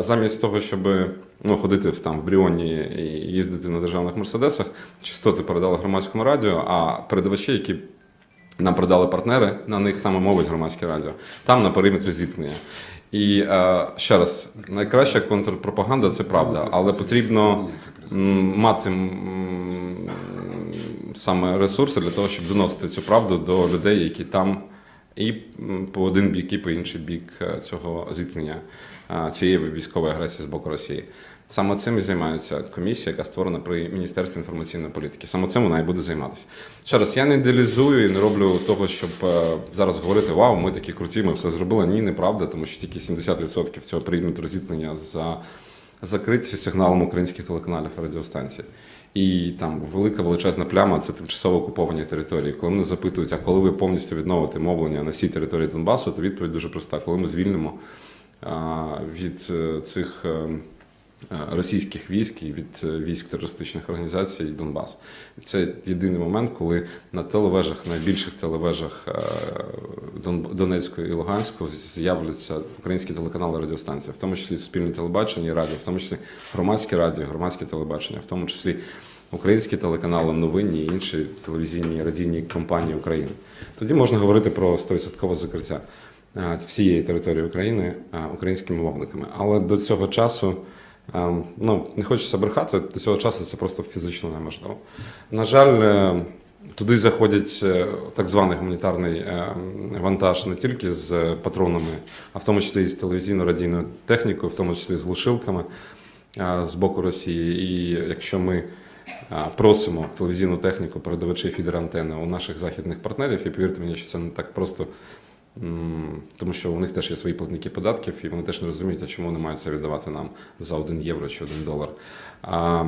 Замість того, щоб ну, ходити в, там, в Бріоні і їздити на державних мерседесах, частоти передали громадському радіо, а передавачі, які нам продали партнери, на них саме мовить громадське радіо, там на периметрі зіткнення. І е, ще раз, найкраща контрпропаганда це правда, але потрібно мати м, саме ресурси для того, щоб доносити цю правду до людей, які там і по один бік, і по інший бік е, цього зіткнення е, цієї військової агресії з боку Росії. Саме цим і займається комісія, яка створена при Міністерстві інформаційної політики. Саме цим вона і буде займатися. Ще раз, я не ідеалізую і не роблю того, щоб е, зараз говорити Вау, ми такі круті, ми все зробили. Ні, неправда, тому що тільки 70% цього периметру зіткнення за закриті сигналом українських телеканалів і радіостанцій. І там велика величезна пляма це тимчасово окуповані території. Коли мене запитують, а коли ви повністю відновите мовлення на всій території Донбасу, то відповідь дуже проста: коли ми звільнимо від е, цих е, е, російських військ і від е, військ терористичних організацій Донбас. Це єдиний момент, коли на телевежах, найбільших телевежах е, Дон- Донецького і Луганського з'являться українські телеканали радіостанції, в тому числі спільне телебачення і радіо, в тому числі громадське радіо, громадське телебачення, в тому числі українські телеканали, новинні і інші телевізійні радійні компанії України. Тоді можна говорити про 100% закриття е, всієї території України е, українськими мовниками. Але до цього часу. Е, Ну, не хочеться брехати, до цього часу це просто фізично неможливо. На жаль, е, туди заходять е, так званий гуманітарний е, вантаж не тільки з патронами, а в тому числі і з телевізійно-радійною технікою, в тому числі з глушилками з боку Росії. І якщо ми просимо телевізійну техніку, передавачі фідер антени у наших західних партнерів, і повірте мені, що це не так просто. Тому що у них теж є свої платники податків, і вони теж не розуміють, а чому вони мають це віддавати нам за 1 євро чи 1 долар. А,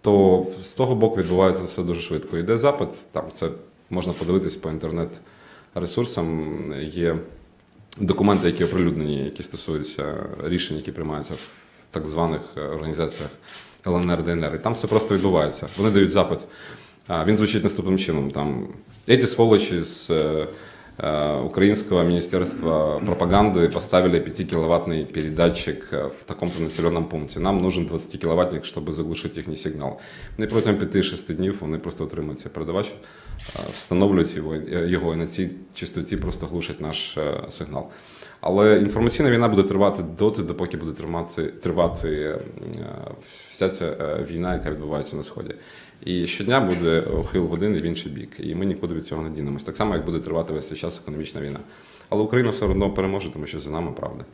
то з того боку відбувається все дуже швидко. Йде запит, там це можна подивитись по інтернет-ресурсам. Є документи, які оприлюднені, які стосуються рішень, які приймаються в так званих е, організаціях ЛНР, ДНР. І там все просто відбувається. Вони дають запит. Він звучить наступним чином: там эти сволочи з Украинского министерства пропаганды поставили 5-киловаттный передатчик э, в таком-то населенном пункте. Нам нужен 20-киловаттник, щоб заглушити їхній сигнал. Не протягом 5-6 днів вони просто отримують цей передавач, е, встановлюють його, е, його і на цій частоті просто глушать наш е, сигнал. Але інформаційна війна буде тривати доти, допоки буде тримати, тривати е, вся ця е, війна, яка відбувається на сході. І щодня буде ухил в один і в інший бік. І ми нікуди від цього не дінемось. Так само, як буде тривати весь цей час економічна війна. Але Україна все одно переможе, тому що за нами правда.